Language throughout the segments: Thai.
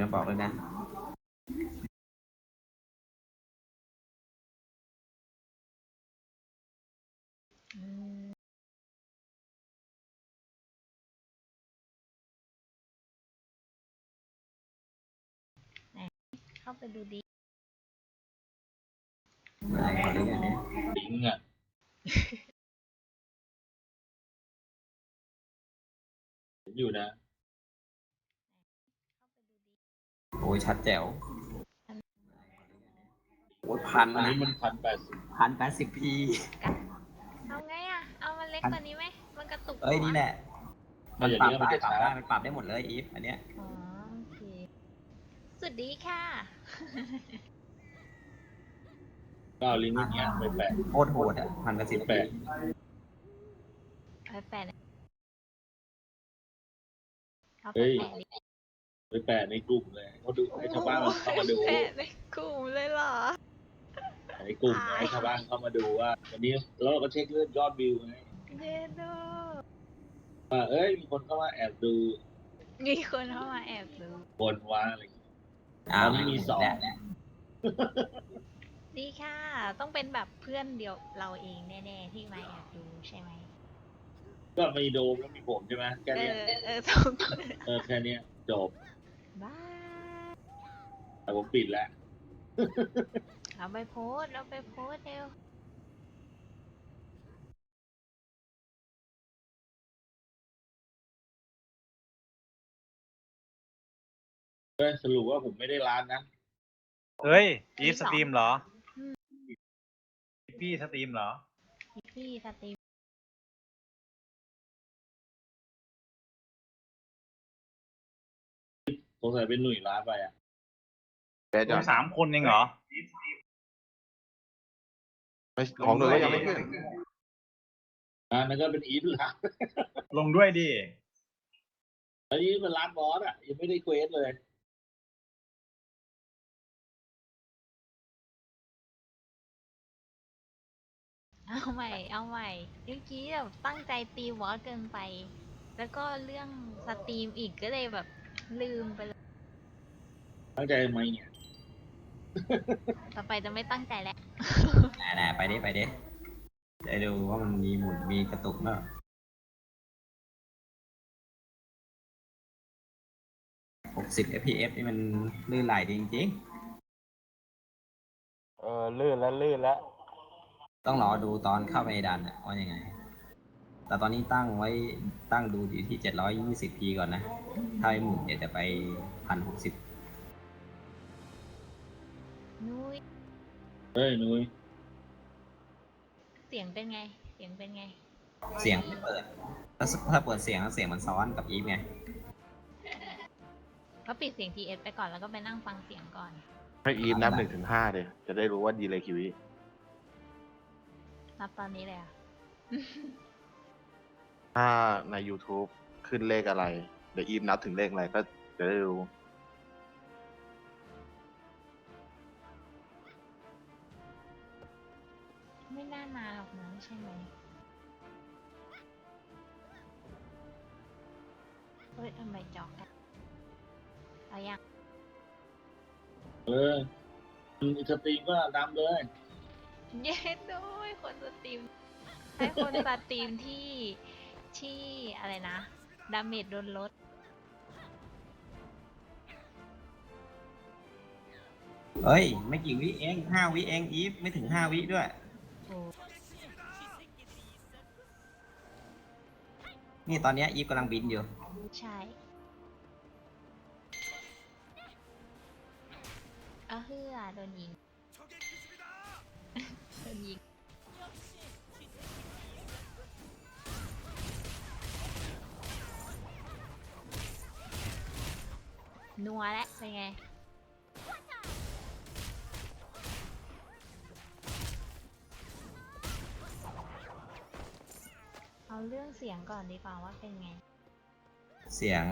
นะบอกเลยนะอืมไหนเข้าไปดูดีอะไรขอดูหน่อยนะลิงก์อะเห็นอยู่นะ โอ้ยชัดแจ๋วโอ้ยพันอันนะนี้มันพันแปดสิบพันแปดสิบพีเอาไงอะ เอามันเล็กกว่านี้ไหม มันกระตุกเอ้ยหัวนี่แหละมัมันนอย่าปงรับนี้มันได้จะปรับช้าได้มันปรับได้หมดเลยอีฟอันเนี้ยอ๋อโอเคสวัสดีค่ะ ก็เอาลิงก์อย่างเงี้ยไปแปะ โคตรโหดอะพันแปดสิบแปะเอาไปแปะเลยเอาไปเฮ้ยแปะดิ ไปแปะในกลุ่มเลยเขาดูให้ชาวบ้านมันเข้ามาดูแปะในกลุ่มเลยเหรอในกลุ่มให้ชาวบ้านเข้ามาดูว่า วันนี้แล้วเราก็เช็คเรื่องยอดวิวไงเยโดว่าเอ้ยมีคนเข้ามาแอบดูมีคนเข้ามาแอบดูบนว่าอะไรอย่างเงี้ยอ้าวไม่มีสองแล้วดีค่ะ ต้องเป็นแบบเพื่อนเดียวเราเองแน่ๆที่มาแอบดูใช่ไหมก็มีโดมแล้วมีผมใช่ไหมแค่เอเนี้ยอเออต้องเออแค่เนี้ยจบ บ้าแต่ผมปิดแล้ว เอาไปโพสต์เอาไปโพสต์เร็วเอ้ยสรุปว่าผมไม่ได้ร้านนะ เฮ้ยอีฟมีสสองตรีมเหรออืมพี่สตรีมเหรอ พี่สตรีม สงสัยเป็นหนุ่ยร้านไปอะเบสคุอะณสามคนเองเหรอไม่ของหนูก็ยังไม่ขึ้นอ่านั่นก็เป็นอีฟร้านลงด้วยดิอันนี้เป็นร้านบอสอะ ยังไม่ได้เควสเลยเอาใหม่ เอาใหม่เมื่อกี้แบบตั้งใจตีวอสเกินไป แล้วก็เรื่องสตรีมอีกก็เลยแบบ ลืมไปเลย ตั้งใจไหมเนี่ยต่อไปจะไม่ตั้งใจแล้ว ไหนๆไปดิไปดิได้ดูว่ามันมีหมุนมีกระตุกเนอะหกสิบ fps นี่มันลื่นไหลดีจริงเออลื่นแล้วลื่นแล้วๆต้องรอดูตอนเข้าไปในดันอะว่ายังไง แต่ตอนนี้ตั้งไว้ตั้งดูอยู่ที่ 720p ก่อนนะ ถ้าไอ้หมุนเดี๋ยวจะไป 1060นุ้ยเฮ้ยนุ้ยเสียงเป็นไง เสียงเป็นไง เสียงไม่เปิดถ้าถ้าเปิดเสียงแล้วเสียงมันซ้อนกับอีฟไงก็ปิดเสียง TS ไปก่อนแล้วก็ไปนั่งฟังเสียงก่อน ให้อีฟนับหนึ่งถึงห้าเดี๋ยวจะได้รู้ว่าดีเลยคิวินับตอนนี้เลยอะ ถ้าใน YouTube ขึ้นเลขอะไร เดี๋ยวอีฟนับถึงเลขอะไรก็จะได้รู้ ไม่น่านานหรอกนะใช่ไหมเฮ้ยทำไมจอกกันเอายังเออสตรีมก็ดำเลย เย้ด้วยคนสตรีมให้คนสตรีมที่ ที่อะไรนะ ดาเมจโดนลด เอ้ย ไม่กี่วิเองห้าวิเองอีฟไม่ถึงห้าวิด้วยโอ้นี่ตอนเนี้ยอีฟกำลังบินอยู่ ใช่เอาเฮือโดนยิง โดนยิง นัวแล้วเป็นไง เอาเรื่องเสียงก่อนดีกว่าว่าเป็นไง เสียง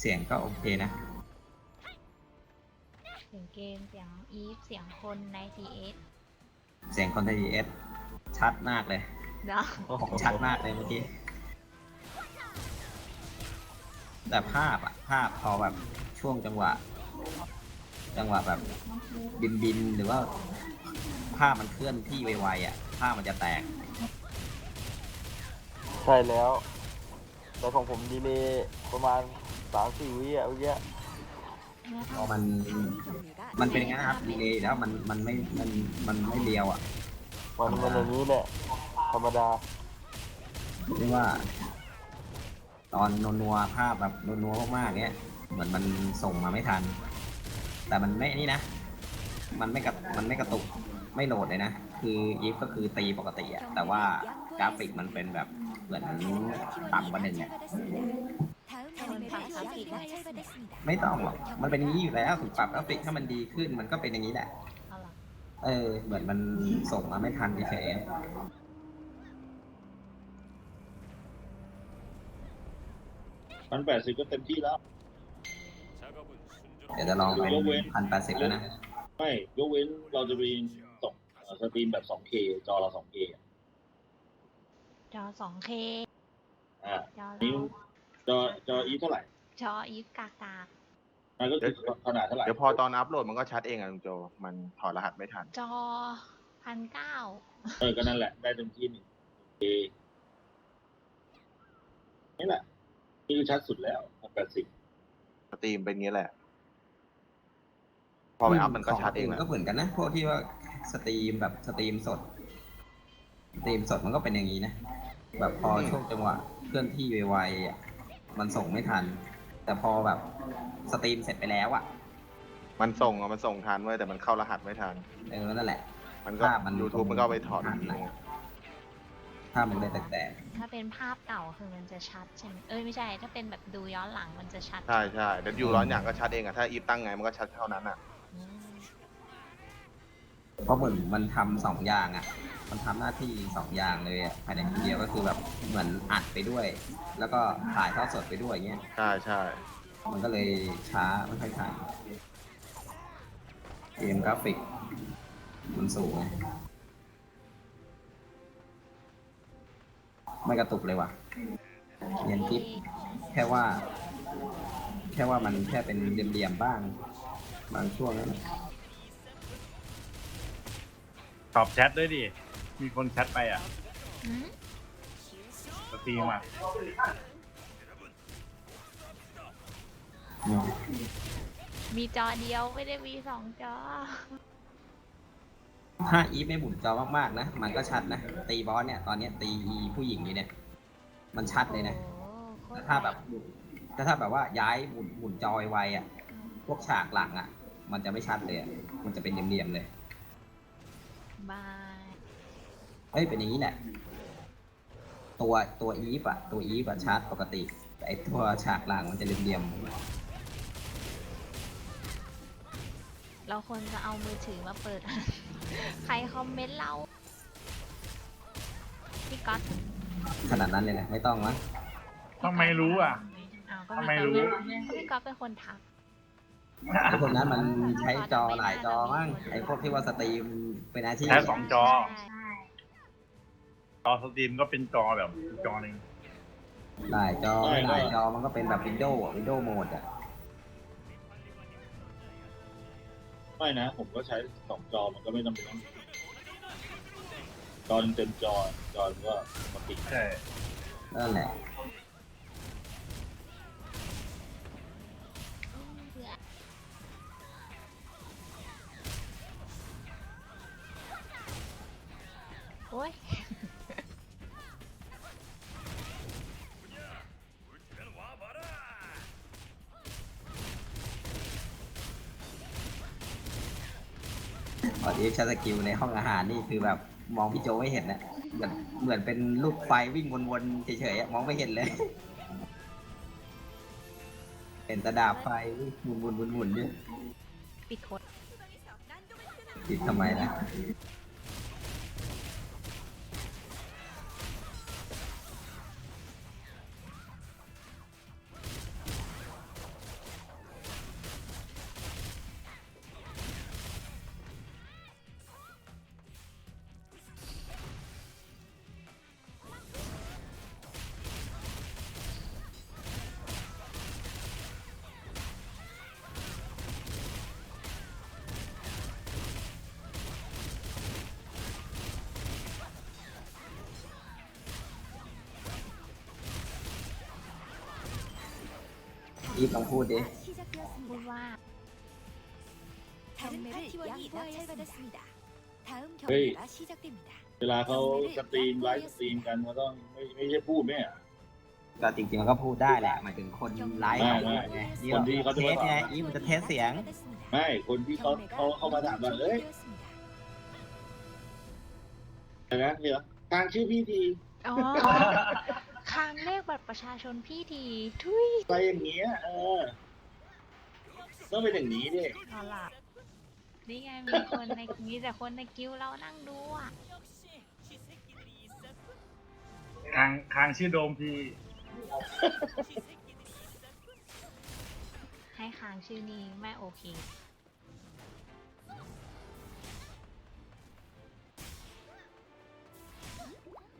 เสียงก็โอเคนะ เสียงเกมเสียงอีฟเสียงคนใน TS เสียงคอนเทนต์เอสชัดมากเลย เนาะของชัดมากเลยเมื่อกี้ แต่ภาพอะภาพพอแบบ ช่วงจังหวะ จังหวะแบบบินบินๆหรือว่าภาพมันเคลื่อนที่ไวๆอะภาพมันจะแตก ใช่แล้ว แต่ของผมดีเลยประมาณสามสี่วิอะเมื่อกี้พอมันมันเป็นอย่างนั้นนะครับดีเลยแล้วมันมันไม่มันมันไม่เรียวอะมันมันอย่างนี้แหละธรรมดาเรียกว่า ตอนนัวๆภาพแบบนัวๆมากๆเนี้ย เหมือนมันส่งมาไม่ทัน แต่มันไม่นี่นะ มันไม่กระมันไม่กระตุกไม่โหลดเลยนะ คืออีฟก็คือตีปกติอะแต่ว่ากราฟิกมันเป็นแบบเหมือนต่ำกว่าหนึ่งอะไม่ต้องหรอก มันเป็นอย่างนี้อยู่แล้วถึงปรับกราฟิกถ้ามันดีขึ้นมันก็เป็นอย่างนี้แหละ เออ เหมือนมันส่งมาไม่ทันเฉยพันแปดสิบก็เต็มที่แล้ว เดี๋ยวจะลองเป็นพันแปดสิบแล้วนะ ไม่ ยกเว้นเราจะไปตกสตรีมแบบ 2K จอเรา 2K อะจอ 2K อ่าจอนิ้วเราจอจออีเท่าไหร่ จออีฟกากามันก็คือขนาดเท่าไหร่เดี๋ยวพอตอนอัพโหลดมันก็ชัดเองอะลุงโจ มันถอดรหัสไม่ทัน จอพันเก้าเออก็นั่นแหละ ได้เต็มที่หนึ่งเคนี่แหละ นี่คือชัดสุดแล้วพันแปดสิบสตรีมเป็นงี้แหละ พอไปอัพมันก็ชัดเองแหละก็เหมือนกันนะพวกที่ว่าสตรีมแบบสตรีมสดสตรีมสดมันก็เป็นอย่างนี้นะ แบบพอช่วงจังหวะเคลื่อนที่ไวๆอะมันส่งไม่ทัน แต่พอแบบสตรีมเสร็จไปแล้วอะ มันส่งอะมันส่งทันเว้ยแต่มันเข้ารหัสไม่ทัน เออนั่นแหละ มันก็ภาพมัน YouTube มันก็เอาไปถอดทันอีกนะทีถ้าพมันเลยแตกถ้าเป็นภาพเก่าคือมันจะชัดใช่ไหมเอ้ยไม่ใช่ ถ้าเป็นแบบดูย้อนหลังมันจะชัด ใช่ใช่เดี๋ยวอยู่ร้อนอย่างก็ชัดเองอะถ้าอีฟตั้งไงมันก็ชัดเท่านั้นอะอืมๆเพ ราะเหมือนมันทำสองอย่างอะ มันทำหน้าที่สองอย่างเลยอะภายในทีเดียวก็คือแบบเหมือนอัดไปด้วย แล้วก็ถ่ายทอดสดไปด้วยอย่างเงี้ย ใช่ใช่มันก็เลยช้าไม่ค่อยทันเกมกราฟิก มันสูงไม่กระตุกเลยว่ะเรียนคลิปแค่ว่า แค่ว่ามันแค่เป็นเหลี่ยมๆบ้าง บางช่วงนั้น ตอบแชทด้วยดิ มีคนแชทไปอะหืมสตรีมอะมีจอเดียวไม่ได้มีสองจอ ถ้าอีฟไม่หมุนจอมากๆนะ มันก็ชัดนะ ตีบอสเนี่ย ตอนเนี้ยตีอีผู้หญิงอยู่เนี่ย มันชัดเลยนะ โอ้โคตรแต่ถ้าแบบแต่ถ้าแบบว่าย้ายหมุนหมุนจอไวๆอะ พวกฉากหลังอะ มันจะไม่ชัดเลยอะมันจะเป็นเหลี่ยมๆเลย บาย เฮ้ยเป็นอย่างนี้แหละตัวตัวอีฟอะตัวอีฟอะชัดปกติแต่ไอตัวฉากหลังมันจะเหลี่ยมเราควรจะเอามือถือมาเปิด ใครคอมเมนต์เราพี่ก๊อตๆขนาดนั้นเลยนะไม่ต้องมั้งทำไมรู้อะอ้าวก็ทำไมพี่รู้ก๊อตก็พี่ก๊อตเป็นคนทัก ไอพวกนั้นมันใช้จอหลายจอมั้งไอพวกที่ว่าสตรีมเป็นอาชีพใช้สองจอใช่จอสตรีมก็เป็นจอแบบจอหนึ่งหลายจอไม่หลายจอมันก็เป็นแบบวินโดว์วินโดว์โหมดอะไม่นะ ผมก็ใช้สองจอมันก็ไม่จำเป็นต้องจอหนึ่งเต็มจอจอมันก็ปกติใช่นั่นแหละ อ้ยตอนนี้ใช้สกิลในห้องอาหารนี่คือแบบมองพี่โจไม่เห็นนะเหมือนเหมือนเป็นลูกไฟวิ่งวนๆเฉยๆอะมองไม่เห็นเลยเห็นแตะดาบไฟหมุนๆหมุนๆอยู่ปิดโคดติดทำไมล่ะอีฟลองพูดดิ พูดว่า 다른 파티원이 낙찰받았습니다. 다음 헤이. 경기가 시작됩니다. เวลาเขาสตรีมไลฟ์สตรีมกันเขาต้องไม่ไม่ใช่พูดไหมอ่ะ ก็จริงๆมันก็พูดได้แหละหมายถึงคนไลฟ์ ไม่ ของ ไม่ มันไง คนที่เขาจะ เท มา สไงอีฟมันจะเทสเสียง ไม่คนที่เขาเขาเข้ามาถามว่าเอ้ยอะไรนะเนี่ยทางชื่อพี่ที อ๋อ คางเลขบัตรประชาชนพี่ทีทุยอะไรอย่างเงี้ยเออต้องเป็นอย่างนี้ดิเอาล่ะนี่ไงมีคนในมีแต่คนในกิวเรานั่งดูอะคางคางชื่อโดมพี่ให้คางชื่อนี้ไม่โอเค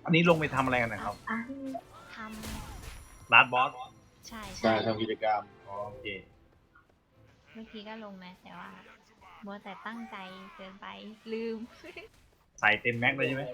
อันนี้ลงไปทำอะไรกันนะครับท ลาดบอสำใช่กาใช่รทำกิจกรรมโอเคเมื่อกี้ก็ลงนะแต่ว่ามัวแต่ตั้งใจเกินไปลืม ใส่เต็มแม็กเลยใช่ไหม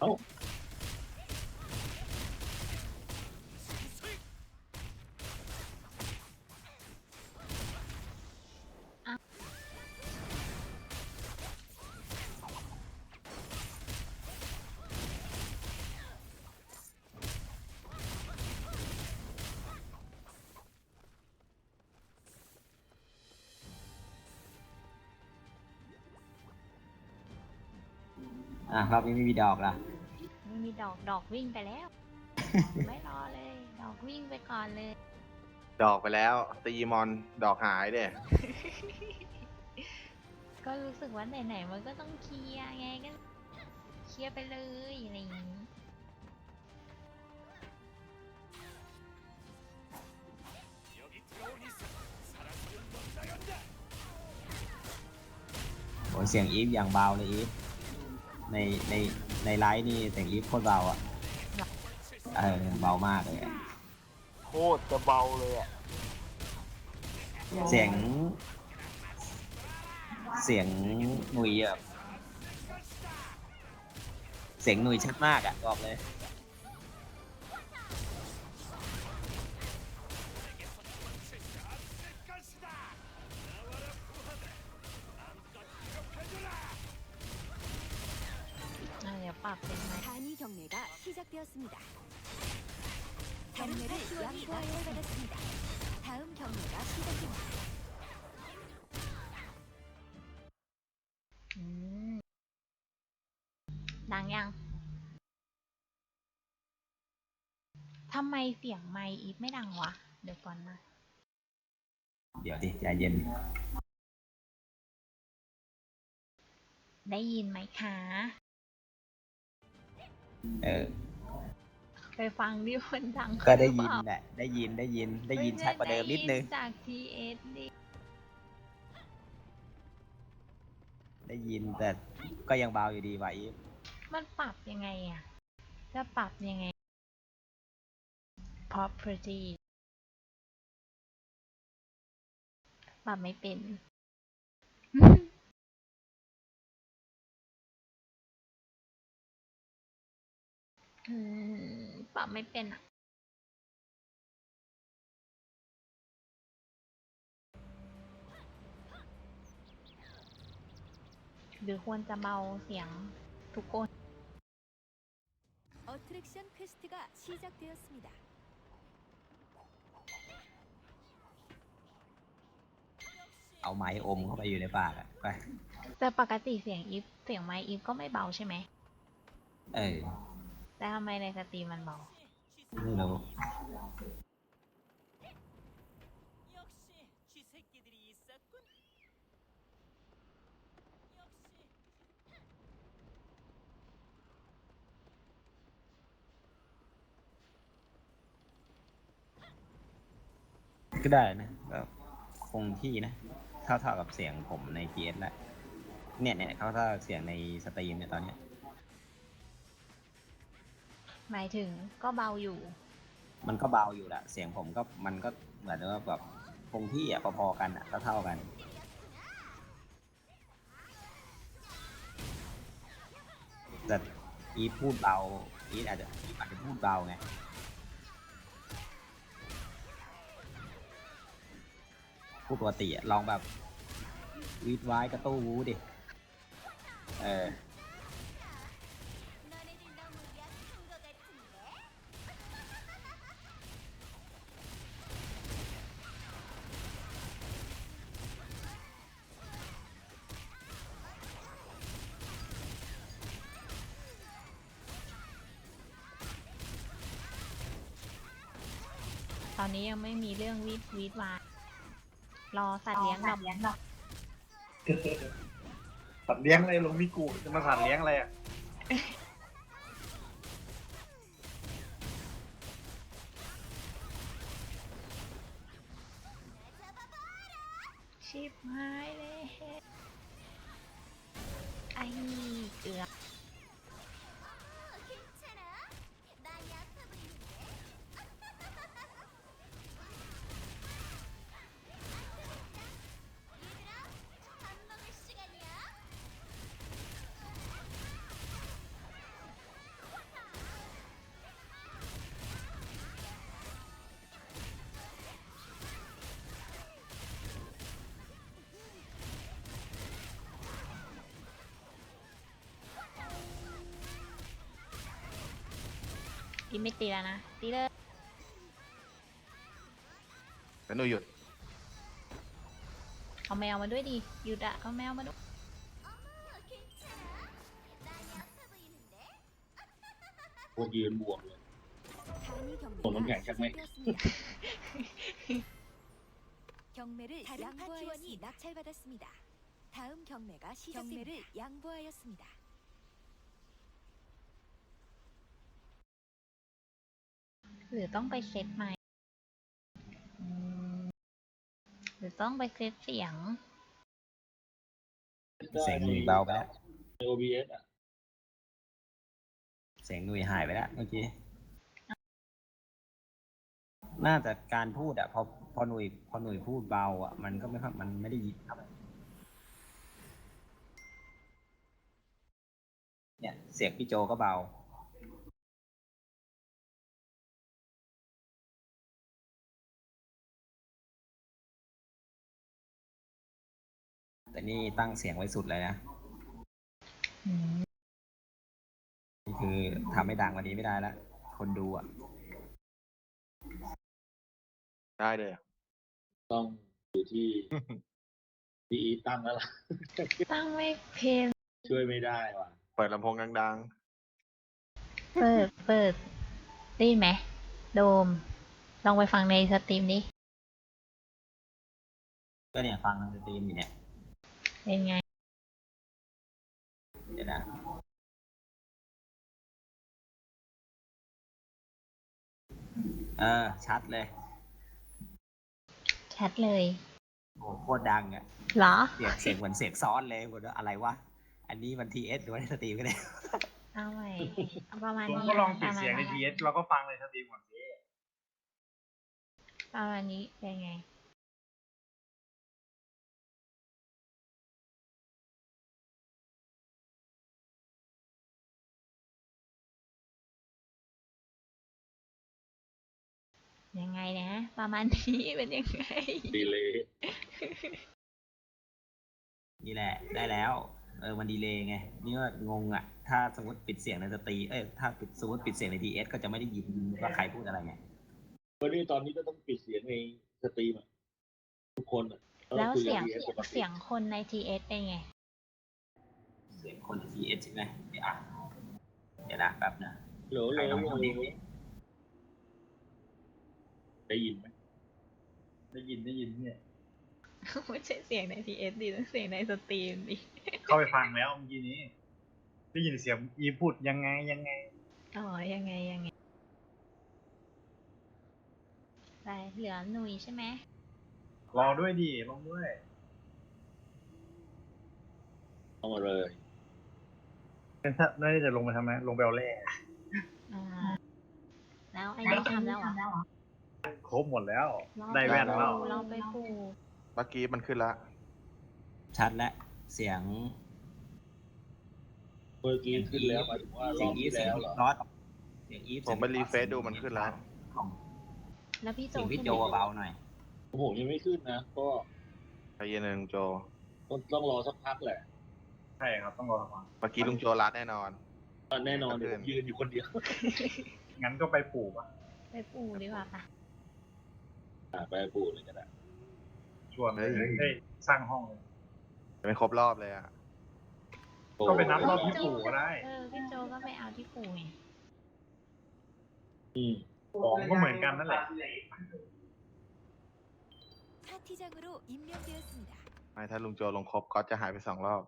Oh. อะรอบนี้ไม่มีดอกละไม่มีดอกดอกวิ่งไปแล้ว ไม่รอเลย ดอกวิ่งไปก่อนเลยดอกไปแล้ว ตีมอนดอกหายเด้ก็รู้สึกว่าไหนๆมันก็ต้องเคลียร์ไงก็เคลียร์ไปเลยอะไรอย่างนี้โอ้ยเสียงอีฟอย่างเบาเลยอีฟ ในในในไลฟ์นี่เสียงอีฟโคตรเบาอะเออเบามากเลยอะโคตรจะเบาเลยอะเสียง เสียงหนุยอะเสียงหนุยชัดมากอะบอกเลย ปรับเป็นไหม 단위 경매가 시작되었습니다. 경매를 낙찰받았습니다. 다음 경매가 시작됩니다. อืมดังยังทำไมเสียงไมค์อีฟไม่ดังวะ เดี๋ยวก่อนนะ เดี๋ยวดิใจเย็น ได้ยินไหมคะ เออ ไปฟังดิมันดังก็ได้ยินหรือเปล่าแหละได้ยินได้ยินได้ยินชัดกว่าเดิมนิดนึงไจาก TS ดิได้ยินแต่ก็ยังเบาอยู่ดีว่ะอีฟมันปรับยังไงอะ จะปรับยังไง property ปรับไม่เป็น อืมปรับไม่เป็นอ่ะ หรือควรจะเบาเสียงทุกคน 어트랙션 퀘스트가 시작되었습니다. เอาไม้อมเข้าไปอยู่ในปากอ่ะไป แต่ปกติเสียงอีฟเสียงไมค์อีฟก็ไม่เบาใช่ไหม เออ แต่ทำไมในสตรีมมันเบาไม่รู้ก็ได้นะก็คงที่นะเท่าเท่ากับเสียงผมใน PS แล้วเนี่ยเนี่ยเท่าเท่ากับเสียงในสตรีมเนี่ยตอนเนี้ย หมายถึงก็เบาอยู่ มันก็เบาอยู่แหละเสียงผมก็มันก็เหมือนว่าแบบคงที่อะพอๆกันอะเท่าเท่าๆกันแต่อีพูดเบาอีอาจจะอีอาจจะพูดเบาไงพูดปกติอะลองแบบวีดไว้กระตู้วูดิ เออ ยังไม่มีเรื่องวีดวีดวานรอสัตว์เลี้ยงดอกสัตว์เลี้ยงอะไรลงมิกูจะมาสัตว์เลี้ยงอะไรอะชิบหายเลยไอ้เกือบ ตีไม่ตีแล้วนะ ตีเลย แล้วหนูหยุด เอาแมวมาด้วยดิหยุดอะเอาแมวมาด้วย พวกยืนบวกเลย 단위 어, 너무 경매가 약간 매- 시작되었습니다. 경매를 양보하였습니다. 낙찰받았습니다. 다음 경매가 시작됩니다. 경매를 양보하였습니다. หรือต้องไปเซตใหม่หรือต้องไปเซตเสียง เสียงหนุ่ยเบาไปแล้ว OBS อะเสียงหนุ่ยหายไปแล้วเมื่อกี้ น่าจะการพูดอะ พอพอหนุ่ยพอหนุ่ยพูดเบาอะ มันก็ไม่ค่อยมันไม่ได้ยินครับเนี่ย เสียงพี่โจก็เบา แต่นี่ตั้งเสียงไว้สุดเลยนะอืมนี่คือทำให้ดังกว่านี้ไม่ได้แล้ว คนดูอะ ได้เลยอะต้องอยู่ที่ที่อีทตั้งแล้วล่ะ ตั้งไม่เพลงช่วยไม่ได้ว่ะเปิดลำโพงดังเปิดเปิดได้ยินไหม โดม ลองไปฟังในสตรีมดิ ก็เนี่ยฟังทางสตรีมอยู่เนี่ย เป็นไง เดี๋ยวนะเออ ชัดเลย ชัดเลย โอ้โหโคตรดังอะเหรอ เสียงเสียงเหมือนเสียงซ้อนเลยหมดว่าอะไรวะ อันนี้มันทีเอสหรือว่าในสตรีมก็ได้เอาใหม่เอาประมาณผมนี้ก็ลองปิดประมาณเสียงในนี้ทีเอสเราก็ฟังในสตรีมก่อนสิประมาณนี้เป็นไง ยังไงนะ ประมาณนี้เป็นยังไง ดีเลยนี่แหละ ได้แล้ว เออมันดีเลยไง นี่ว่างงอะ ถ้าสมมติปิดเสียงในสตรีเอ้ยถ้าปิดสมมติปิดเสียงในทีเอสก็จะไม่ได้ยินว่าใครพูดอะไรไงวันนี้ตอนนี้ก็ต้องปิดเสียงในสตรีมอะทุกคนอะต้องแล้วคุเสียงกับ TS ปกติเสียงคนใน TS เป็นไง เสียงคนทีเอสใช่ไหมเดี๋ยวอะเดี๋ยวนะแป๊บนะโหลโหใคลรลองโหพูดลดิ ได้ยินไหมได้ยินได้ยินเนี่ยไม่ใช่เสียงใน TS ดิต้องเสียงในสตรีมดิเข้าไปฟังแล้วเมื่อกี้นี้ ได้ยินเสียงอีพูดยังไงยังไงอ๋อยังไงยังไงไปเหลือหนุยใช่ไหมรอด้วยดิลงด้วยเข้ามาเลยน่าจะลงไปทำไมลงไปเอาแร่อ่าแล้วอันนี้ทำแล้วเหรอ ครบหมดแล้วรอได้แว่นปแล้วลูกเราไปปลูกเมื่อกี้มันขึ้นละชัดและเสียงเมื่อกี้ขึ้นแล้วหมายถึงว่ารเสียองบอีฟที่เสียงแล้วเหรอรอดเสียงอีฟผมไปรีเฟซดูมันขึ้นแล้วแล้วพี่โจเสียงพี่ขึ้นโจไหมเบาหน่อยผมยังไม่ขึ้นนะ ก็ใจเย็นนะลุงโจ ต้องต้องรอสักพักแหละใช่ครับต้องรอฟังเมื่อกี้ลุงโจรัดแน่นอน แน่นอนเดี๋ยวผมยืนอยู่คนเดียวงั้นก็ไปปลูกอะไปปลูกดีกว่าปะ อ่ะไปปลูกเลยก็ได้ ชวนเลย เฮ้ย เฮ้ยสร้างห้องเลย ไม่ครบรอบเลยอ่ะ ก็ไปนับรอบที่ปลูกก็ได้ เออพี่โจก็ไปเอาที่ปลูกไง อืม ของก็เหมือนกันนั่นแหละ 파티장으로 임명되었습니다. ไม่ถ้าลุงโจลงครบก็จะหายไปสองรอบ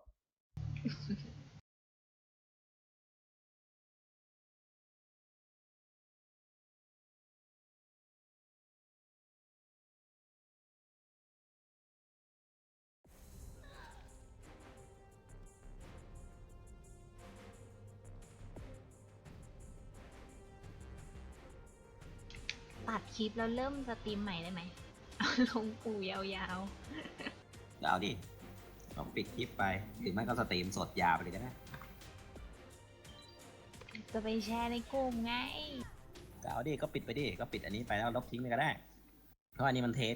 ลิปแล้วเริ่มสตรีมใหม่ได้ไหมเอาลงปู่ยาวเดี๋ยวเอาดิลองปิดคลิปไป หรือไม่ก็สตรีมสดยาวไปเลยก็ได้ๆ จะไปแชร์ในกลุ่มไง ก็เอาดิ ก็ปิดไปดิ ก็ปิดอันนี้ไปแล้วลบทิ้งไปก็ได้ เพราะอันนี้มันเทส